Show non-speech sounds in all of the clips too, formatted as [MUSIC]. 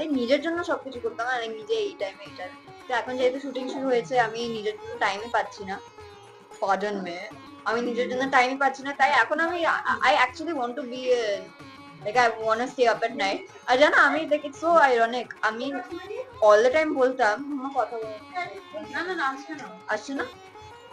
সারাদিন নিজের জন্য সবকিছু করতাম, আর নিজে এই টাইমে টাইমে তো এখন যেহেতু শুটিং শুরু হয়েছে, আমি নিজের জন্য টাইমই পাচ্ছি না। পার্ডন মে আমি নিজের জন্য টাইমই পাচ্ছি না। তাই এখন আমি I actually want to be like I want stay up at night আর জানো, আমি লাইক ইটস সো আইরনিক আমি অল দ্য টাইম বলতাম মামা কথা বল। না না না, আসছে না আসছে না।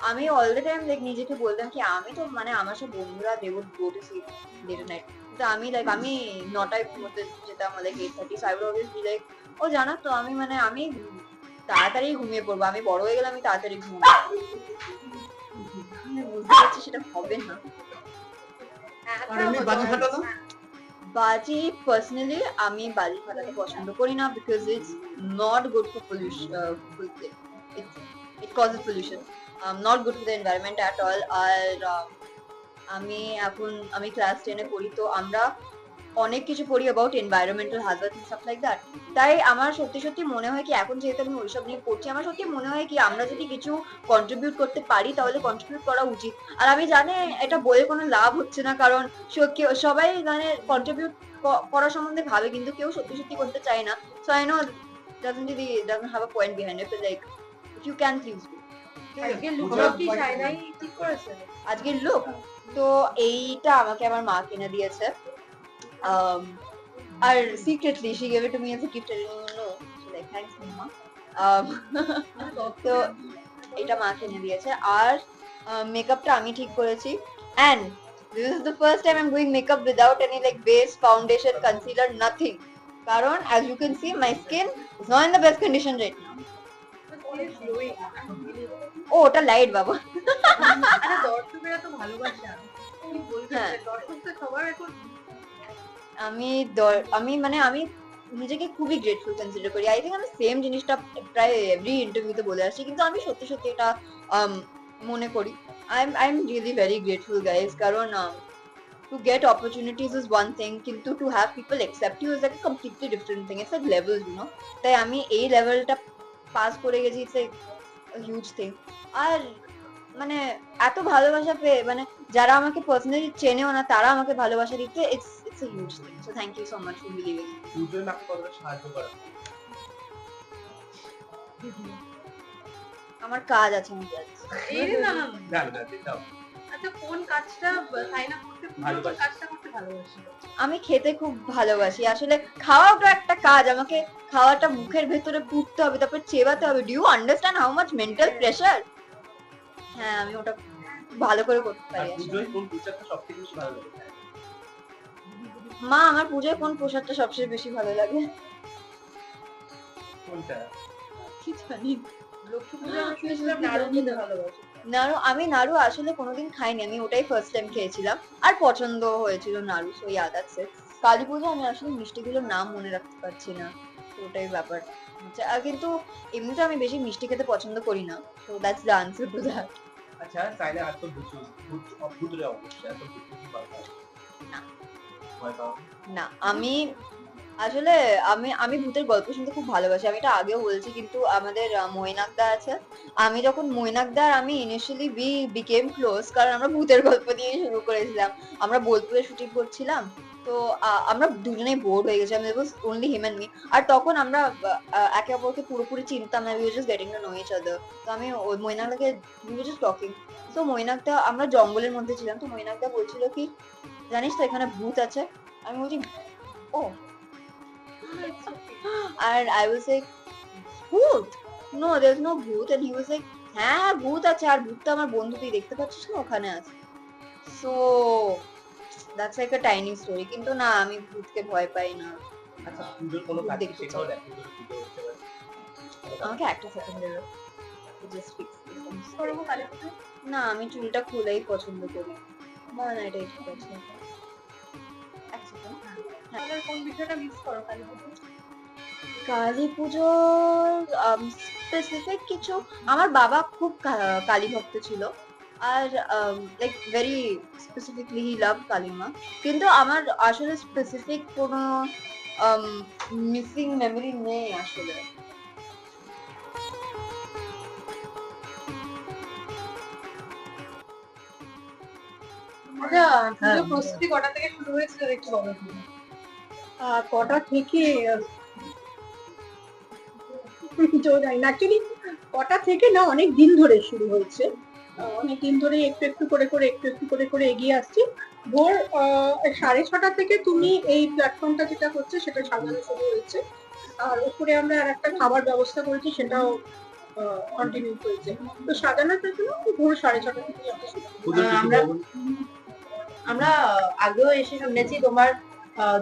আমি অল দ্য টাইম লাইক নিজেকে বলতাম কি, আমি তো মানে আমার সব বন্ধুরা they would go to sleep late night তো আমি লাইক আমি নটায় ঘুমোতে যেতাম like eight thirty five always be like ও জানো তো আমি মানে আমি তাড়াতাড়ি ঘুমিয়ে পড়ব। আমি বড় হয়ে গেলে আমি তাড়াতাড়ি ঘুমাবো। বুঝতে পারছি সেটা হবে না। বাজি পার্সোনালি আমি বাজি ফাটাতে পছন্দ করি না because it's not good for pollution it causes pollution not good for the environment at all আর আমি এখন, আমি ক্লাস টেনে পড়ি, তো আমরা অনেক কিছু পড়ি about environmental hazard stuff like that তাই আমার সত্যি সত্যি মনে হয় কি, এখন যেহেতু আমি ওইসব নিয়ে পড়ছি, আমার সত্যি মনে হয় কি, আমরা যদি কিছু কন্ট্রিবিউট করতে পারি, তাহলে কন্ট্রিবিউট করা উচিত। আর আমি জানি এটা বলে কোনো লাভ হচ্ছে না, কারণ সবাই মানে কন্ট্রিবিউট করার সম্বন্ধে ভাবে, কিন্তু কেউ সত্যি সত্যি করতে চায় না। So I know doesn't really, doesn't have a point behind it, but like, if আজকের লোক তো এইটা আমাকে আমার মা কিনে দিয়েছে um, R secretly gift I didn't even know so like thanks mama um, তো এটা মা কিনে দিয়েছে আর মেকআপটা আমি ঠিক করেছি and this is the first time I'm doing makeup without any like base foundation concealer nothing কারণ as you can see my skin is not in the best condition right now ও ওটা লাইট বাবা। আরে দর্শকেরা তো ভালোবাসে কি বলতে হ্যাঁ। দর্শক তো সবার এখন আমি দর- আমি মানে আমি নিজেকে খুবই গ্রেটফুল কনসিডার করি। আই থিঙ্ক আমি সেম জিনিসটা প্রায় এভরি ইন্টারভিউতে বলে আসছি কিন্তু আমি সত্যি সত্যি এটা um, মনে করি। I am I am really very grateful guys কারণ to get opportunities is one thing কিন্তু to have people accept you is like completely different thing it's like level you know তাই আমি এই লেভেলটা পাস করে গেছি ইটস হিউজ থিং আর মানে এত ভালোবাসা পেয়ে মানে যারা আমাকে পার্সোনালি চেনেও না তারা আমাকে ভালোবাসা দিতে it's it's a huge thing so thank you so much for believing সাহায্য করা আমার কাজ আছে আমি যাচ্ছি। না না না। আচ্ছা কোন কাজটা সাইনা করতে কোন কাজটা করতে ভালোবাসি? আমি খেতে খুব ভালোবাসি। আসলে খাওয়াটা একটা কাজ। আমাকে খাওয়াটা মুখের ভেতরে পুড়তে হবে তারপর চেবাতে হবে। Do you understand how much mental pressure হ্যাঁ আমি ওটা ভালো করে করতে পারি মা আমার পুজোয় কোন পোশাকটা সবচেয়ে বেশি ভালো লাগে? কোনটা? কি জানি লক্ষ্মী পুজো আমি ভালোবাসি? নাড়ু আমি নাড়ু আসলে কোনোদিন খাইনি। আমি ওটাই ফার্স্ট টাইম খেয়েছিলাম। আর পছন্দ হয়েছিল নাড়ু সো ইয়াদ আছে কালী পুজো আমি আসলে মিষ্টিগুলোর নাম মনে রাখতে পারছি না। ওটাই ব্যাপার। আচ্ছা, কিন্তু এমনিতে আমি বেশি মিষ্টি খেতে পছন্দ করি না। So that's the answer to that আচ্ছা চাইলে আর তো ভূত ভূত ভূতরে অবশ্যই। এত? না। না আমি আসলে আমি আমি ভূতের গল্প শুনতে খুব ভালোবাসি। আমি এটা আগেও বলছি, কিন্তু আমাদের মৈনাকদা আছে। আমি যখন মৈনাকদা আমি ইনিশিয়ালি বি বিকেম ক্লোজ কারণ আমরা ভূতের গল্প দিয়ে শুরু করেছিলাম। আমরা বোলপুরে শুটিং করছিলাম। তো আমরা দুজনেই বোর্ড হয়ে গেছি গেছিলাম ওনলি হিম মি আর তখন আমরা একে অপরকে পুরোপুরি চিনতাম না। We getting to know each other তো আমি ওই মৈনাকদাকে জাস্ট টকিং তো মৈনাকদা, আমরা জঙ্গলের মধ্যে ছিলাম। তো মৈনাকদা বলছিল কি, জানিস তো এখানে ভূত আছে? আমি বলছি, ও আর আই ওয়াজ লাইক ভূত? নো দের নো ভূত. এন্ড হি ওয়াজ লাইক হ্যাঁ হ্যাঁ ভূত আছে। আর ভূত তো আমার বন্ধু তুই দেখতে পাচ্ছিস না? ওখানে আছে। So that's like a tiny story কিন্তু না আমি ভূতকে ভয় পাই না। আচ্ছা। আমাকে একটা সেকেন্ড দেবে না আমি চুলটা খুলেই পছন্দ করি। না না এটাই ঠিক আছে। তাহলে কোন বিষয়টা মিস করো কালী পুজো কালী পুজোর স্পেসিফিক কিছু আমার বাবা খুব কালী ভক্ত ছিল। আর like very specifically he love Kali Ma কিন্তু আমার আসলে স্পেসিফিক কোনো মিসিং মেমরি নেই আসলে। আচ্ছা পুজো হ্যাঁ। প্রস্তুতি কটা থেকে শুরু হয়েছিল একটু বলো আহ, কটা থেকে জানি না অ্যাকচুয়ালি কটা থেকে না অনেক দিন ধরে শুরু হয়েছে। আহ, অনেক দিন ধরে একটু একটু করে করে একটু একটু করে করে এগিয়ে আসছি। ভোর আহ, সাড়ে ছটা থেকে তুমি এই প্ল্যাটফর্মটা যেটা করছে সেটা সাজানো শুরু হয়েছে। আর উপরে আমরা আর একটা খাবার ব্যবস্থা করেছি সেটাও কন্টিনিউ করেছে তো সাজানোর জন্য ভোর সাড়ে ছটা থেকে আমরা। আমরা আগেও এসে শুনেছি তোমার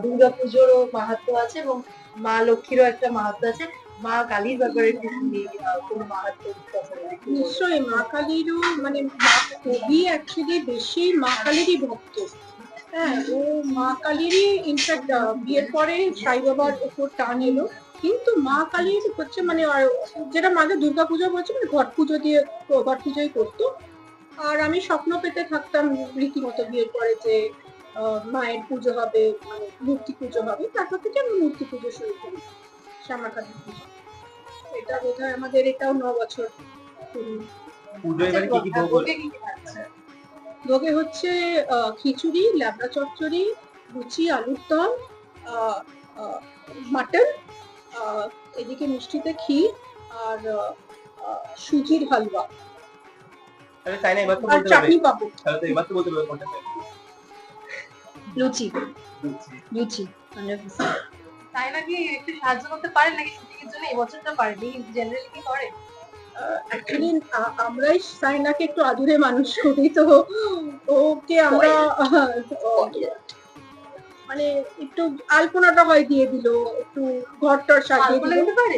দুর্গা পুজোরও মাহাত্ম আছে এবং মা লক্ষ্মীরও একটা মাহাত্ম আছে। মা কালীর ব্যাপারে। নিশ্চয়ই, মা কালীরও মানে কবি অ্যাকচুয়ালি বেশি মা কালীরই ভক্ত। হ্যাঁ ও মা কালীরই ইনফ্যাক্ট বিয়ের পরে সাই বাবার উপর টান এলো। কিন্তু মা কালীর হচ্ছে মানে যেটা মাঝে দুর্গা পুজো বলছে মানে ঘট পুজো দিয়ে, ঘট পুজোই করতো। আর আমি স্বপ্ন পেতে থাকতাম রীতিমতো বিয়ের পরে যে মায়ের পুজো হবে মানে মূর্তি পুজো হবে। তারপর থেকে আমি মূর্তি পুজো শুরু করি শ্যামা কালীর পুজো। এটা বোধ হয় আমাদের এটাও ন বছর আচ্ছা, ভোগ হচ্ছে আহ, খিচুড়ি ল্যাবড়া চচ্চড়ি লুচি আলুর দম মাটন এদিকে মিষ্টিতে ক্ষীর আর সুজির হালুয়া। তাই না? এবার তো আর চাটনি পাবো। লুচি। লুচি। তাই নাকি একটু সাহায্য করতে পারে নাকি শুটিং এর জন্য? এই বছরটা পারেনি জেনারেলি কি করে? অ্যাকচুয়ালি আমরাই সাইনাকে একটু আদুরে মানুষ করি তো ওকে আমরা মানে একটু আলপনাটা হয় দিয়ে দিল একটু ঘরটার সাজিয়ে আলপনা দিতে পারে?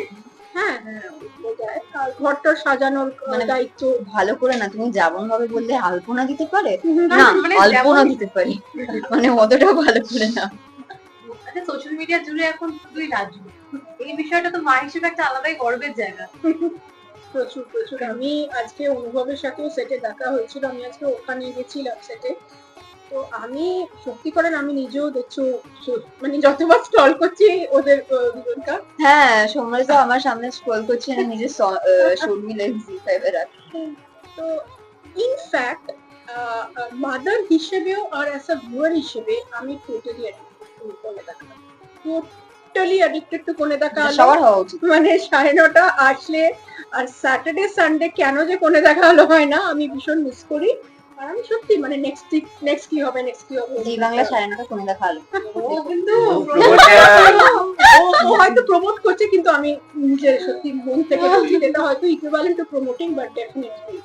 হ্যাঁ। হ্যাঁ ঘরটার সাজানোর মানে দায়িত্ব ভালো করে না তুমি যেমন ভাবে বললে আলপনা দিতে পারে? না, মানে আলপনা দিতে পারি। মানে অতটাও ভালো করে না। সোশ্যাল মিডিয়া জুড়ে এখন শুধুই নাচু এই বিষয়টা তো মা হিসেবে একটা আলাদাই গর্বের জায়গা। প্রচুর প্রচুর। আমি আজকে অনুভবের সাথেও সেটে দেখা হয়েছিল। আমি আজকে ওখানে গেছিলাম সেটে তো আমি সত্যি করেন আমি নিজেও দেখছ মানে যতবার স্টল করছি ওদের দুজনকার হ্যাঁ সময় তো আমার সামনে স্ক্রল করছে না নিজের শর্মি লেন্স রাখি তো ইনফ্যাক্ট মাদার হিসেবেও আর অ্যাজ আ ভিউয়ার হিসেবে আমি টোটালি কোনে দেখা টোটালি অ্যাডিক্টেড টু কোনে দেখা সবার হওয়া উচিত। মানে সাড়ে নটা আসলে আর স্যাটারডে সানডে কেন যে কোনে দেখা হলো হয় না আমি ভীষণ মিস করি। আর আমি সত্যি মানে নেক্সট নেক্সট কি হবে নেক্সট কি হবে? জি বাংলা সাড়ে নটা কোনো দেখা আলো ও কিন্তু ও হয়তো প্রমোট করছে কিন্তু আমি নিজের সত্যি মন থেকে বলছি যেটা হয়তো equivalent to promoting but definitely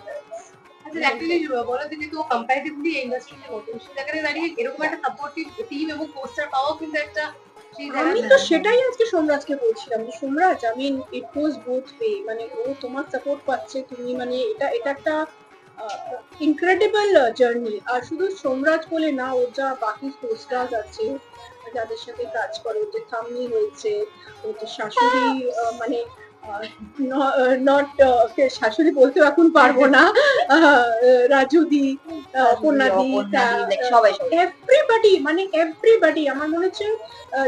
আচ্ছা অ্যাকচুয়ালি বলো দেখি তো কম্পারেটিভলি এই ইন্ডাস্ট্রিতে নতুন সে দাঁড়িয়ে এরকম একটা সাপোর্টিভ টিম এবং পোস্টার পাওয়াও কিন্তু একটা সেই আমি তো সেটাই আজকে সোমরাজকে বলছিলাম যে সোমরাজ আমি ইট গোজ বোথ ওয়ে মানে ও তোমার সাপোর্ট পাচ্ছে তুমি মানে এটা এটা একটা ইনক্রেডিবল জার্নি আর শুধু সোমরাজ বলে না ওর যা বাকি পোস্টার্স আছে যাদের সাথে কাজ করে ওর যে থামনি হয়েছে ওর যে শাশুড়ি মানে নট শাশুড়ি বলতে এখন পারব না রাজুদি অপর্ণাদি। এভরিবাডি মানে এভরিবাডি আমার মনে হচ্ছে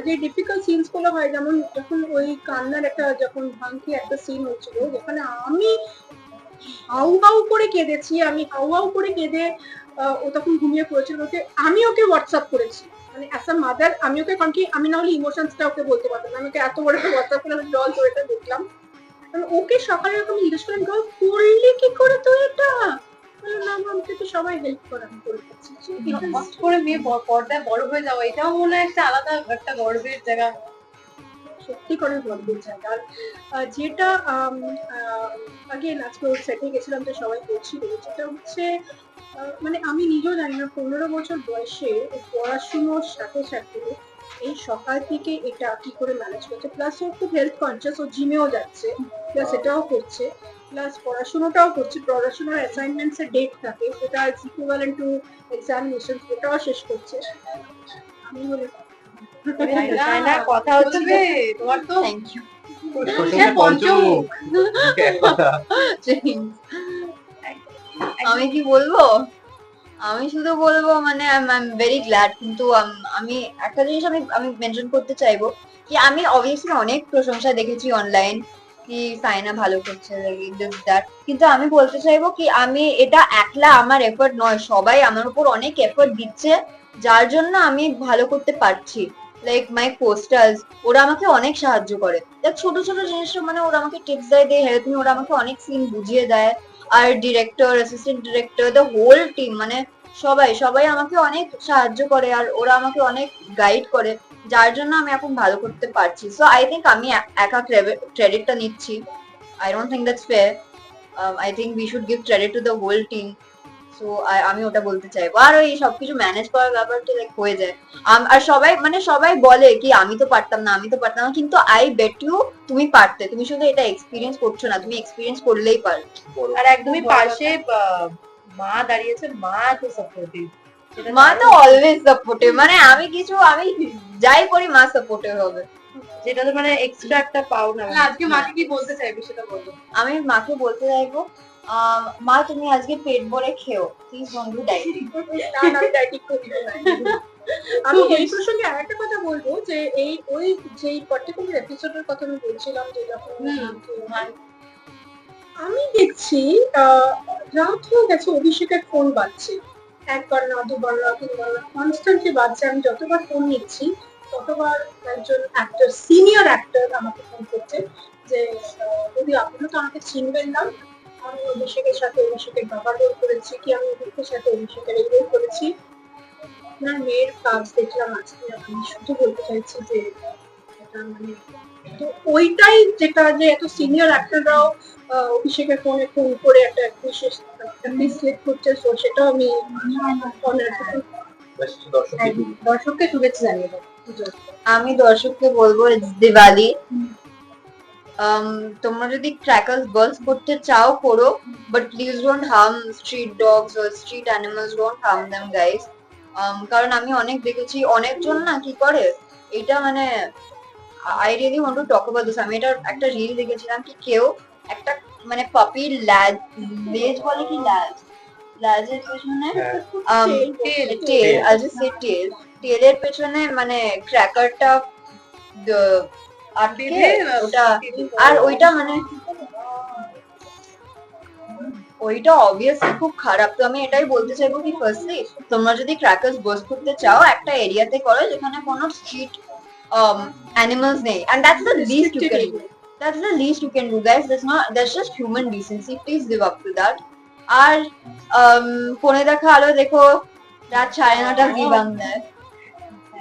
যে ডিফিকাল্ট সিনসগুলো হয় যেমন যখন ওই কান্নার একটা যখন ভাঙতি একটা সিন হচ্ছিল যেখানে আমি হাউ হাউ করে কেঁদেছি আমি হাউ হাউ করে কেঁদে ও তখন ঘুমিয়ে পড়েছিল। ওকে আমি ওকে হোয়াটসঅ্যাপ করেছি। মানে অ্যাজ আ মাদার আমি ওকে কারণ কি আমি না হলে ইমোশনসটা ওকে বলতে পারতাম না। আমি ওকে এত বড় হোয়াটসঅ্যাপ করে আমি জল ধরে দেখলাম। কারণ ওকে সকালে এরকম জিজ্ঞেস করলাম "গো, করলি কি করে তুই এটা? বলল, না আমাকে তো সবাই হেল্প করে আমি করে দিচ্ছি। So, it is- কষ্ট করে মেয়ে পর্দায় বড় হয়ে যাওয়া এটাও মনে হয় একটা আলাদা একটা গর্বের জায়গা। সত্যি করে গর্বের জায়গা। আর আহ, যেটা আগেন আজকে ওর সেটে গেছিলাম তো সবাই বলছিল যেটা হচ্ছে মানে আমি নিজেও জানি না পনেরো বছর বয়সে পড়াশুনোর সাথে সাথে এই সকাল থেকে এটা কি করে ম্যানেজ করছে প্লাস ও খুব হেলথ কনসিয়াস ও জিমেও যাচ্ছে প্লাস এটাও করছে প্লাস পড়াশোনাটাও করছে পড়াশোনার অ্যাসাইনমেন্টস এর ডেট থাকে সেটা ইকুইভ্যালেন্ট টু এক্সামিনেশন ওটাও শেষ করছে। আমি বলি কথা হচ্ছে তোমার তো থ্যাংক ইউ [LAUGHS] আমি কি বলব? আমি শুধু বলব মানে আই এম ভেরি গ্ল্যাড কিন্তু আমি একটা জিনিস আমি আমি মেনশন করতে চাইব কি আমি অবভিয়াসলি অনেক প্রশংসা দেখেছি অনলাইন কি সাইনা ভালো করছে কিন্তু আমি বলতে চাইব কি আমি এটা একলা আমার এফোর্ট নয় সবাই আমার উপর অনেক এফোর্ট দিচ্ছে যার জন্য আমি ভালো করতে পারছি। লাইক মাই পোস্টার্স ওরা আমাকে অনেক সাহায্য করে। দেখ ছোট ছোট জিনিস মানে ওরা আমাকে টিপস দেয় দে হেল্প মি ওরা আমাকে অনেক সিন বুঝিয়ে দেয়। আর director assistant director the whole team মানে সবাই সবাই আমাকে অনেক সাহায্য করে আর ওরা আমাকে অনেক গাইড করে, যার জন্য আমি এখন ভালো করতে পারছি। সো আই থিঙ্ক আমি একা ক্রেডিটটা নিচ্ছি। I don't think that's fair I think we should give credit to the whole team so আমি ওটা বলতে চাইব। আর ওই সবকিছু ম্যানেজ করার ব্যাপারটা লাইক হয়ে যায়। আর সবাই মানে সবাই বলে কি আমি তো পারতাম না আমি তো পারতাম না। কিন্তু আই বেট ইউ তুমি পারতে। তুমি শুধু এটা এক্সপিরিয়েন্স করছ না তুমি এক্সপিরিয়েন্স করলেই পার। আর একদমই পাশে আহ, মা দাঁড়িয়েছে মা তো সাপোর্টিভ মা তো অলওয়েজ সাপোর্টিভ মানে আমি কিছু আমি যাই করি মা সাপোর্টিভ হবে। যেটা তো মানে এক্সট্রা একটা পাওনা আজকে মাকে কি বলতে চাইবে সেটা বলব আমি মাকে বলতে চাইব মা তুমি আজকে পেট ভরে খেও প্লিজ বন্ধু ডায়েরি না না না। আমি এই প্রসঙ্গে আরেকটা কথা বলব যে এই ওই যে পার্টিকুলার এপিসোডের কথা আমি বলছিলাম যে যখন আমি দেখছি আহ, রাত হয়ে গেছে অভিষেকের ফোন বাজছে। একবার না দুবার না তিনবার না কনস্ট্যান্টলি বাজছে আমি যতবার ফোন নিচ্ছি ততবার একজন অ্যাক্টর সিনিয়র অ্যাক্টর আমাকে ফোন করছে যে দিদি আপনি তো আমাকে চিনবেন না। আমি অভিষেকের সাথে অভিষেকের বাবার রোল করেছি কি? আমি অভিষেকের সাথে অভিষেকের এই রোল করেছি। আপনার মেয়ের কাজ দেখলাম আজকে আমি শুধু বলতে চাইছি যে এটা মানে তো ওইটাই যেটা যে এত সিনিয়র অ্যাক্টররাও অভিষেকের ফোনে ফোন করে একটা বিশেষ সিলেক্ট করছে তো সেটাও আমি honor করি। দর্শককে শুভেচ্ছা জানিয়ে দাও আমি দর্শককে বলব ইটস দিওয়ালি um, তোমরা যদি ক্র্যাকার্স বার্স করতে চাও করো but please don't harm street dogs or street animals don't harm them guys কারণ আমি অনেক দেখেছি অনেকজন না কি করে এটা মানে I really want to talk about this আমি এটা একটা রিল দেখেছিলাম কি কেউ একটা মানে পাপির ল্যাজ লেজ বলে কি ল্যাজ ল্যাজের পেছনে tail I just say tail টেলের পেছনে মানে ক্র্যাকারটা আটকে ওটা আর ওইটা মানে ওইটা অবভিয়াসলি খুব খারাপ। তো আমি এটাই বলতে চাইব কি ফার্স্টলি তোমরা যদি ক্র্যাকার্স বার্স করতে চাও একটা এরিয়াতে করো যেখানে কোনো স্ট্রিট অ্যানিমালস নেই। And that's the list you can do that's the list you can do guys that's not that's just human decency please live up to that R um, ফোনে দেখা আলো দেখো। রাত সাড়ে নটা জি বাংলায়?